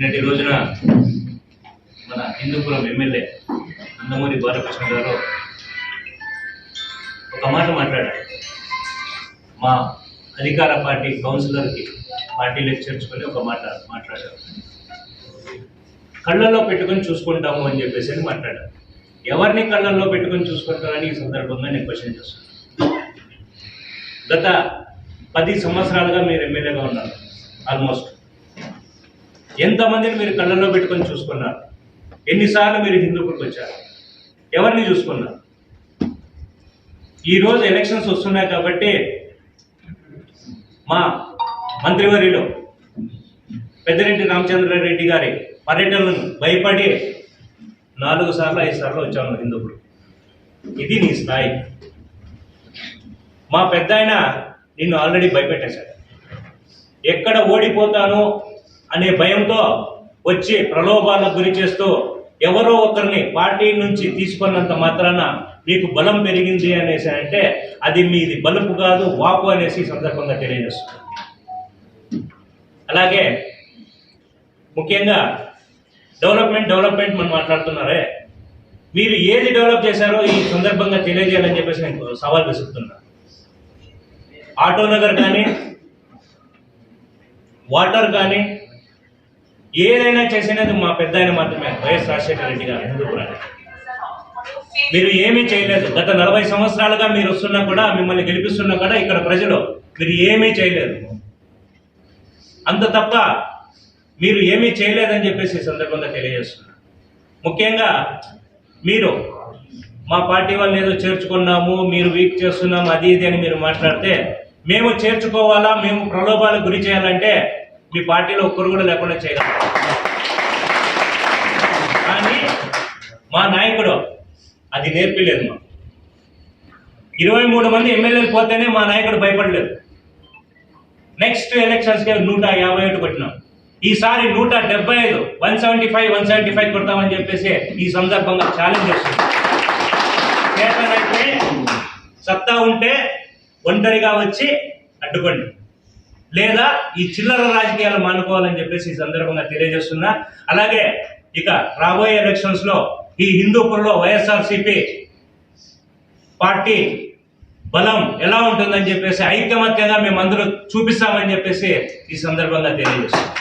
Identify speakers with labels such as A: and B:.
A: నిన్నటి రోజున మన హిందూపురం ఎమ్మెల్యే అందమూరి బాలకృష్ణ గారు ఒక మాట మాట్లాడారు. మా అధికార పార్టీ కౌన్సిలర్కి పార్టీ లెక్చర్చుకొని ఒక మాట మాట్లాడారు. కళ్ళల్లో పెట్టుకొని చూసుకుంటాము అని చెప్పేసి అని మాట్లాడారు. ఎవరిని కళ్ళల్లో పెట్టుకొని చూసుకుంటారని ఈ సందర్భంగా నేను క్వశ్చన్ చేస్తున్నాను గత పది సంవత్సరాలుగా మీరు ఎమ్మెల్యేగా ఉన్నారు. ఆల్మోస్ట్. ఎంతమందిని మీరు కళ్ళల్లో పెట్టుకొని చూసుకున్నారు? ఎన్నిసార్లు మీరు హిందూపురికి వచ్చారు? ఎవరిని చూసుకున్నారు? ఈరోజు ఎలక్షన్స్ వస్తున్నాయి కాబట్టి మా మంత్రివర్యులు పెద్దిరెడ్డి రామచంద్రారెడ్డి గారి పర్యటనను భయపడి నాలుగు సార్లు ఐదు సార్లు వచ్చాము హిందూపుడు ఇది నీ స్థాయి. మా పెద్ద నిన్ను ఆల్రెడీ భయపెట్టేశాడు. ఎక్కడ ఓడిపోతానో అనే భయంతో వచ్చి ప్రలోభాలకు గురి చేస్తూ ఎవరో ఒకరిని పార్టీ నుంచి తీసుకున్నంత మాత్రాన మీకు బలం పెరిగింది అనేసి అంటే అది మీది బలుపు కాదు వాపు అనేసి సందర్భంగా తెలియజేస్తుంది అలాగే ముఖ్యంగా డెవలప్మెంట్ డెవలప్మెంట్ మనం మాట్లాడుతున్నారే? మీరు ఏది డెవలప్ చేశారో ఈ సందర్భంగా తెలియజేయాలని చెప్పేసి నేను సవాల్ విసురుతున్నా. ఆటోనగర్ కానీ వాటర్ కానీ ఏదైనా చేసినది మా పెద్ద ఆయన మాత్రమే. వైఎస్ రాజశేఖర రెడ్డి గారు హిందూపురాన్ని మీరు ఏమీ చేయలేదు. గత నలభై సంవత్సరాలుగా మీరు వస్తున్నా కూడా మిమ్మల్ని గెలిపిస్తున్నా కూడా ఇక్కడ ప్రజలు మీరు ఏమీ చేయలేదు. అంత తప్ప మీరు ఏమీ చేయలేదని చెప్పేసి ఈ సందర్భంగా తెలియజేస్తున్నా. ముఖ్యంగా మీరు మా పార్టీ వాళ్ళని ఏదో చేర్చుకున్నాము మీరు వీక్ చేస్తున్నాము అది ఇది అని మీరు మాట్లాడితే మేము చేర్చుకోవాలా మేము ప్రలోభాలకు గురి చేయాలంటే మీ పార్టీలో ఒక్కరు కూడా లేకుండా చేయగలం కానీ మా నాయకుడు అది నేర్పలేదు మా ఇరవై మూడు మంది ఎమ్మెల్యేలు పోతేనే మా నాయకుడు భయపడలేదు. నెక్స్ట్ ఎలక్షన్స్కి నూట యాభై ఒకటి కొట్టినాం. ఈసారి నూట డెబ్బై ఐదు one seventy five one seventy five కొడతామని చెప్పేసి ఈ సందర్భంగా ఛాలెంజ్ చేస్తుంది చేతనైతే సత్తా ఉంటే ఒంటరిగా వచ్చి అడ్డుకోండి. లేదా ఈ చిల్లర రాజకీయాలు మానుకోవాలని చెప్పేసి ఈ సందర్భంగా తెలియజేస్తున్నా. అలాగే ఇక రాబోయే ఎలక్షన్స్లో ఈ హిందూపూర్లో వైఎస్ఆర్సీపీ పార్టీ బలం ఎలా ఉంటుందని చెప్పేసి ఐకమత్యంగా మేము అందరూ చూపిస్తామని చెప్పేసి ఈ సందర్భంగా తెలియజేస్తున్నాం.